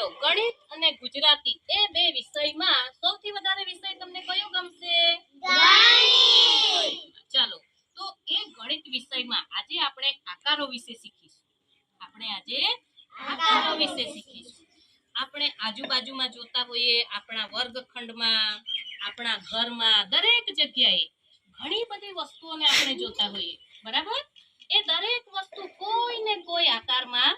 ચાલો ગણિત અને ગુજરાતી એ બે વિષયમાં સૌથી વધારે વિષય તમને કયો ગમશે? ચાલો તો એ ગણિત વિષયમાં આજે આપણે આકારો વિશે શીખીશું. આપણે આજે આકારો વિશે શીખીશું. આપણે આજુબાજુમાં જોતા હોઈએ આપણા વર્ગખંડમાં આપણા ઘરમાં દરેક જગ્યાએ ઘણી બધી વસ્તુઓને આપણે જોતા હોઈએ. બરાબર? એ દરેક વસ્તુ કોઈ ને કોઈ આકારમાં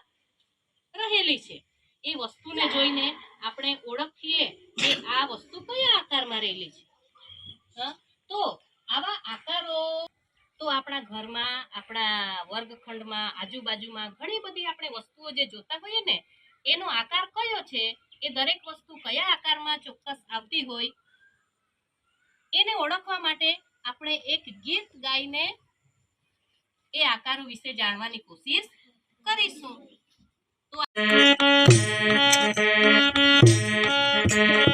રહેલી છે. એ વસ્તુને જોઈને આપણે ઓળખીએ કે આ વસ્તુ કયા આકારમાં રહેલી છે. તો આવા આકારો તો આપણા ઘરમાં, આપણા વર્ગખંડમાં, આજુબાજુમાં ઘણી બધી આપણે વસ્તુઓ જે જોતા હોઈએ ને, એનો આકાર કયો છે? એ દરેક વસ્તુ કયા આકારમાં ચોક્કસ આવતી હોય? એને ઓળખવા માટે આપણે એક ગીત ગાઈને એ આકારો વિશે જાણવાની કોશિશ કરીશું. Thank you.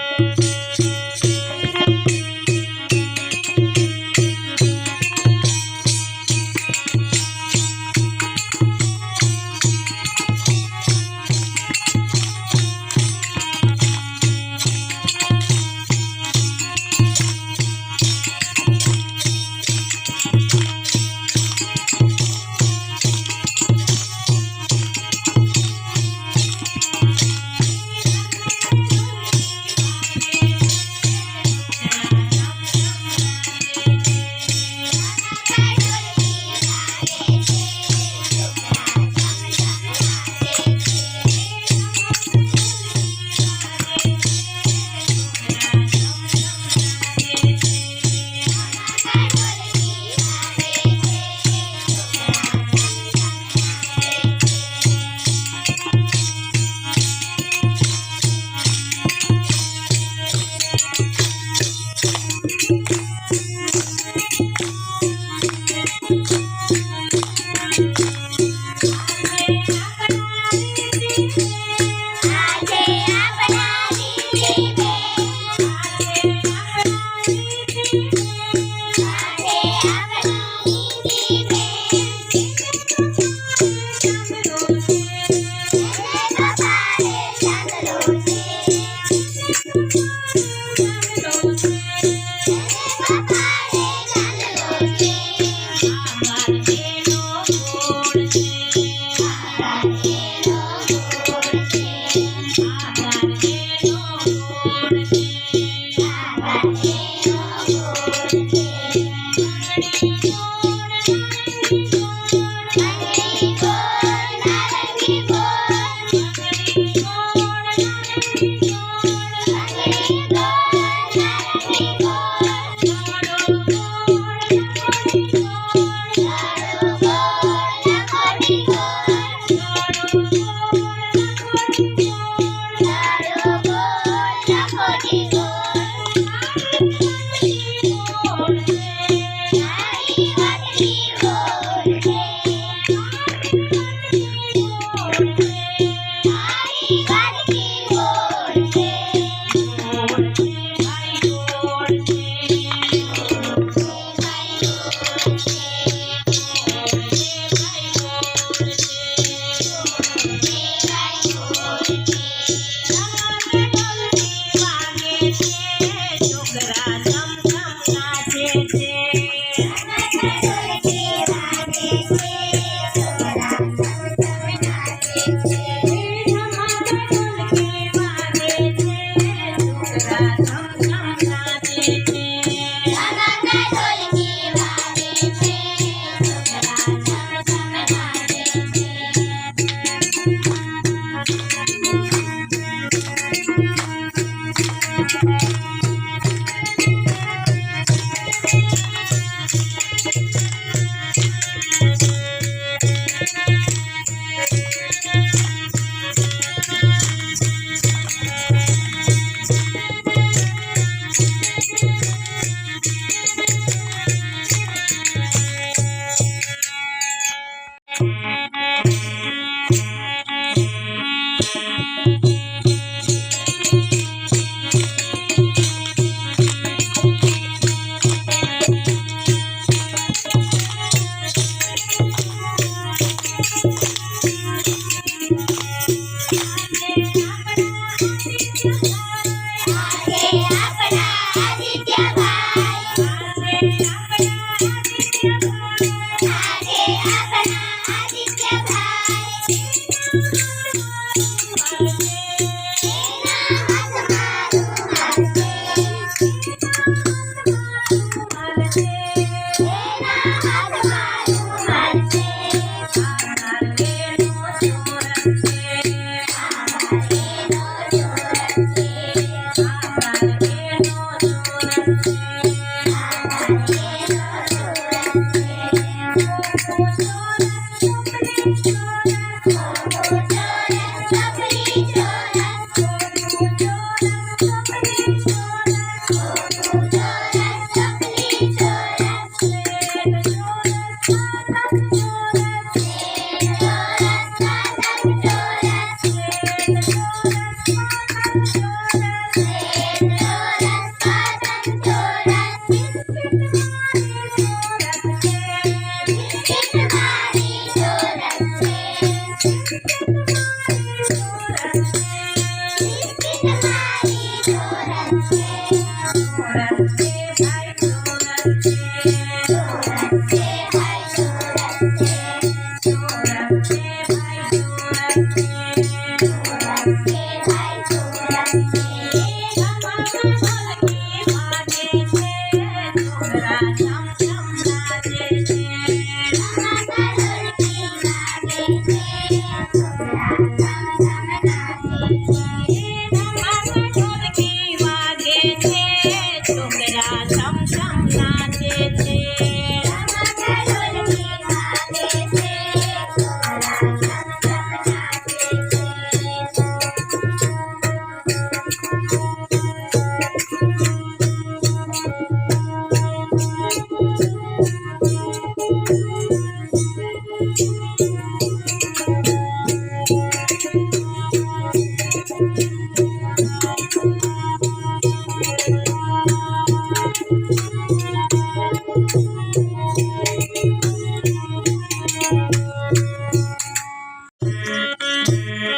Yeah.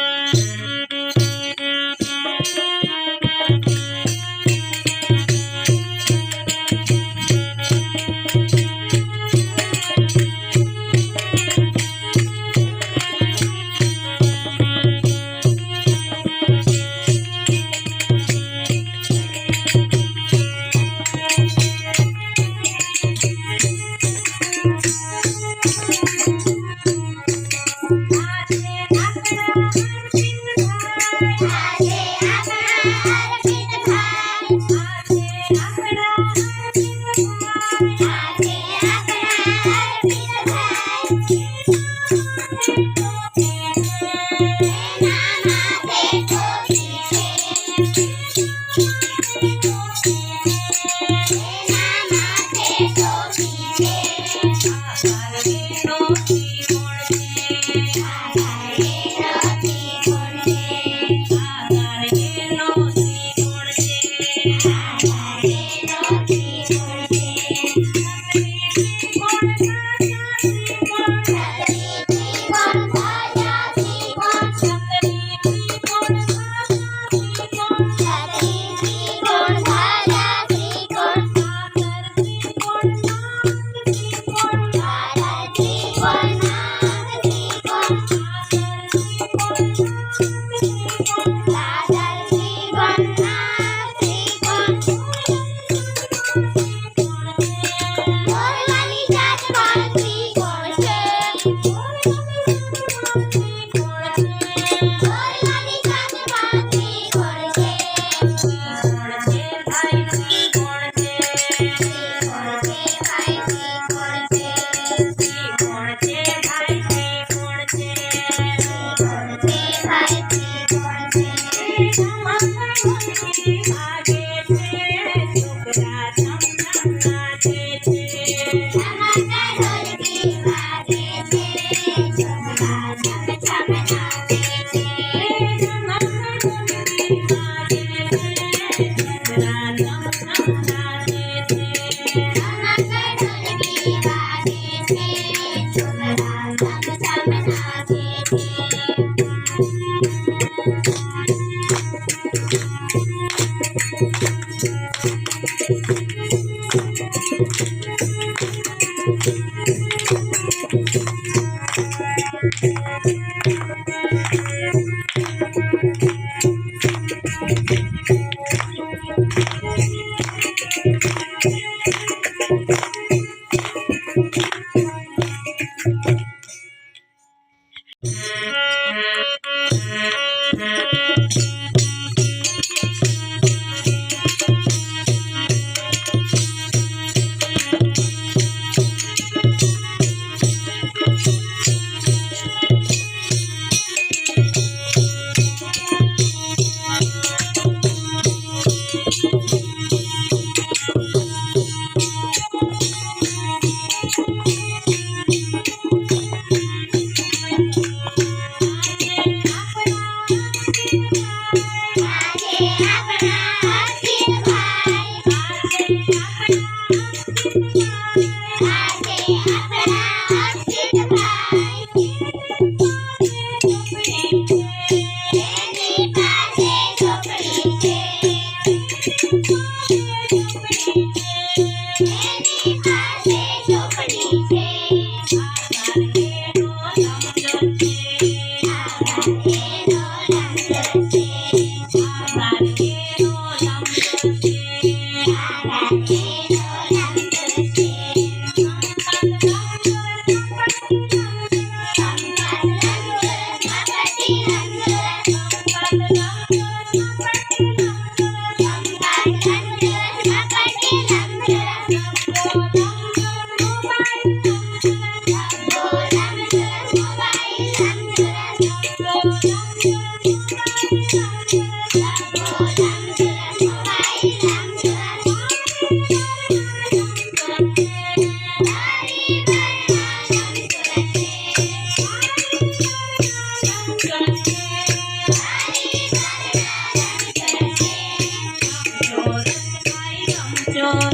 tudo.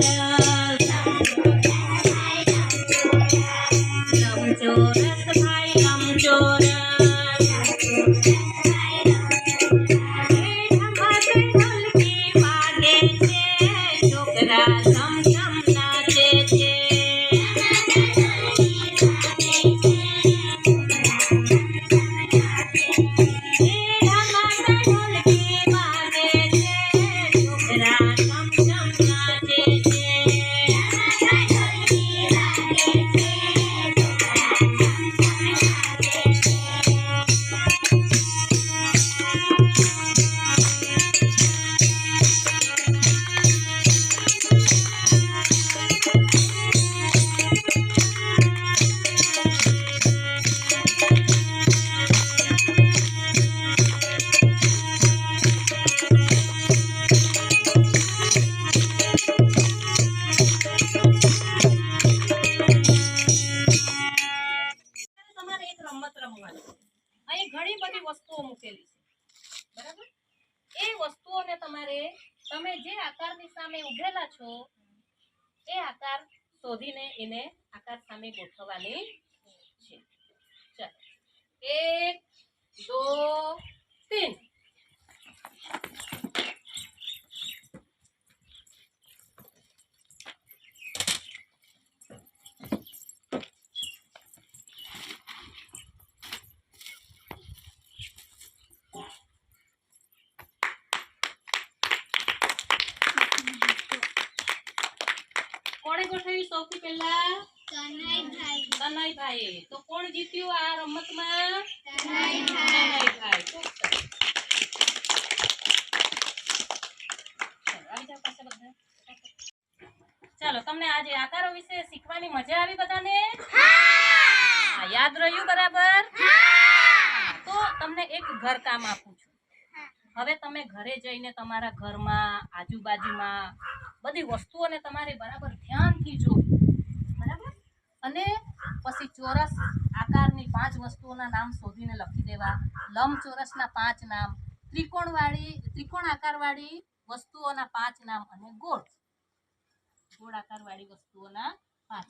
Yeah. સૌથી પહેલા? કનૈભાઈ તો કોણ જીત્યું આ રમતમાં? કનૈભાઈ ચાલો, તમને આજે આકારો વિશે શીખવાની મજા આવી બધાને? યાદ રહ્યું બરાબર? તો તમને એક ઘર કામ આપું છું. હવે તમે ઘરે જઈને તમારા ઘરમાં આજુબાજુમાં બધી વસ્તુઓને તમારે બરાબર ધ્યાનથી જોવી અને પછી ચોરસ આકારની પાંચ વસ્તુઓના નામ શોધીને લખી દેવા, લંબચોરસના પાંચ નામ, ત્રિકોણવાળી, ત્રિકોણ આકારવાળી વસ્તુઓના પાંચ નામ અને ગોળ. ગોળ આકારવાળી વસ્તુઓના પાંચ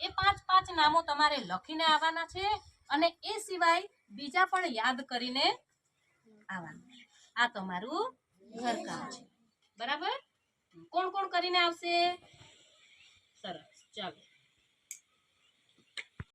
એ પાંચ પાંચ નામો તમારે લખીને આવવાના છે અને એ સિવાય બીજા પણ યાદ કરીને આવવાના આ તમારું ઘરકામ છે. બરાબર? કોણ કોણ કરીને આવશે? સરસ. ચાલો.